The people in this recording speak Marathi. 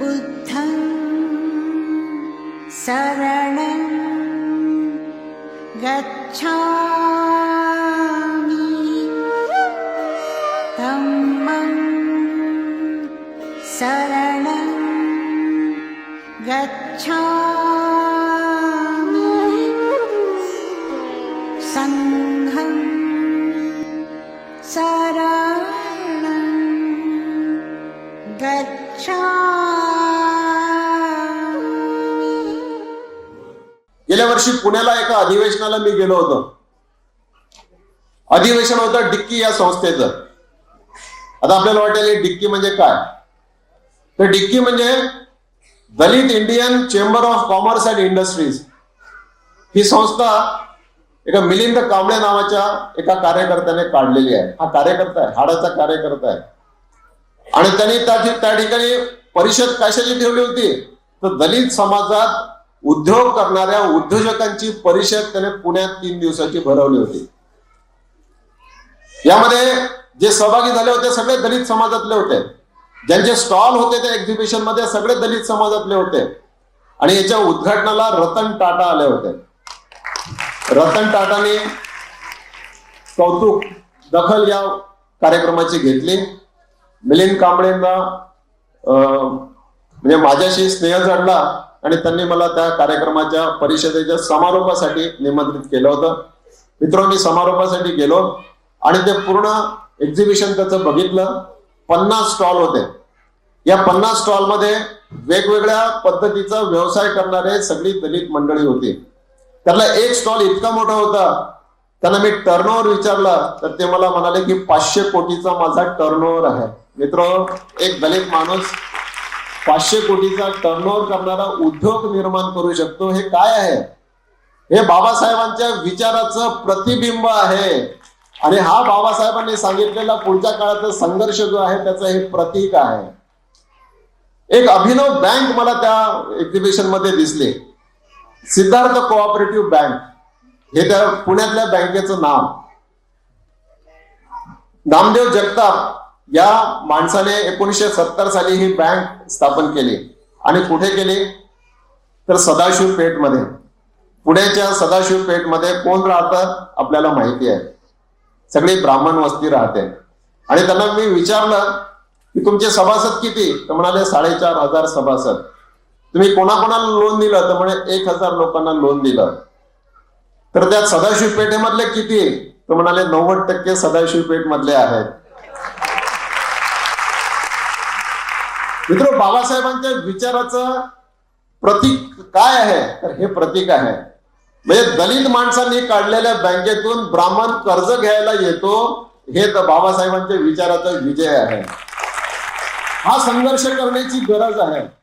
बुद्धं शरणं गच्छामि। धम्मं शरणं गच्छामि। सङ्घं गेल्या वर्षी पुण्याला एका अधिवेशनाला मी गेलो होतो. अधिवेशन होतं डिक्की या संस्थेचं. आता आपल्याला वाटेल डिक्की म्हणजे काय? तर डिक्की म्हणजे Dalit Indian chamber of commerce and industries. ही संस्था एका मिलिंद कांबळे नावाच्या एका कार्यकर्त्याने काढलेली आहे. हा कार्यकर्ता आहे हाडाचा कार्यकर्ता आहे. आणि त्यांनी त्या ठिकाणी परिषद कशाची ठेवली होती? तर दलित समाजात उद्योग करणाऱ्या उद्योजकांची परिषद त्याने पुण्यात तीन दिवसाची भरवली होती. यामध्ये जे सहभागी झाले होते सगळे दलित समाजातले होते. ज्यांचे स्टॉल होते त्या एक्झिबिशनमध्ये सगळे दलित समाजातले होते. आणि याच्या उद्घाटनाला रतन टाटा आले होते. रतन टाटाने कौतुक दखल या कार्यक्रमाची घेतली. मिलिंद कांबळेंना म्हणजे माझ्याशी स्नेह जडला आणि त्यांनी मला त्या कार्यक्रमाच्या परिषदेच्या समारोपासाठी निमंत्रित केलं होतं. मित्र मी समारोपासाठी गेलो आणि ते पूर्ण एक्झिबिशन त्याचं बघितलं. पन्नास स्टॉल होते. या पन्नास स्टॉलमध्ये वेगवेगळ्या पद्धतीचा व्यवसाय करणारे सगळी दलित मंडळी होती. त्यातला एक स्टॉल इतका मोठा होता. त्यांना मी टर्नओव्हर विचारला तर ते मला म्हणाले की पाचशे कोटीचा माझा टर्नओव्हर आहे. मित्र एक दलित माणूस पाचशे कोटीचा टर्नओव्हर करणारा उद्योग निर्माण करू शकतो. हे काय आहे? हे बाबासाहेबांच्या विचाराचं प्रतिबिंब आहे. आणि हा बाबासाहेबांनी सांगितलेला पुढच्या काळाचा संघर्ष जो आहे त्याचं हे प्रतीक आहे. एक अभिनव बँक मला त्या एक्झिबिशनमध्ये दिसले. सिद्धार्थ कोऑपरेटिव्ह बँक हे त्या पुण्यातल्या बँकेचं नाव. नामदेव जगताप. या माणसाने एकोणीसशे सत्तर साली ही बँक स्थापन केली आणि कुठे केली? तर सदाशिव पेठमध्ये. पुण्याच्या सदाशिव पेठमध्ये कोण राहतं? आपल्याला माहिती आहे. सगळी ब्राह्मण वस्ती राहते. आणि त्यांना मी विचारलं की तुमचे सभासद किती? तर म्हणाले साडेचार हजार सभासद. तुम्ही कोणाकोणाला लोन दिलं? तर म्हणे एक हजार लोकांना लोन दिलं. तर त्यात सदाशिव पेठेमधले किती? तर म्हणाले नव्वद टक्के सदाशिव पेठ मधले आहेत. मित्र बाबासाहेबांच्या विचाराचं प्रतीक काय आहे? तर हे प्रतीक आहे. म्हणजे दलित माणसांनी काढलेल्या बँकेतून ब्राह्मण कर्ज घ्यायला येतो हे तर बाबासाहेबांच्या विचाराचा विजय आहे. हा संघर्ष करण्याची गरज आहे.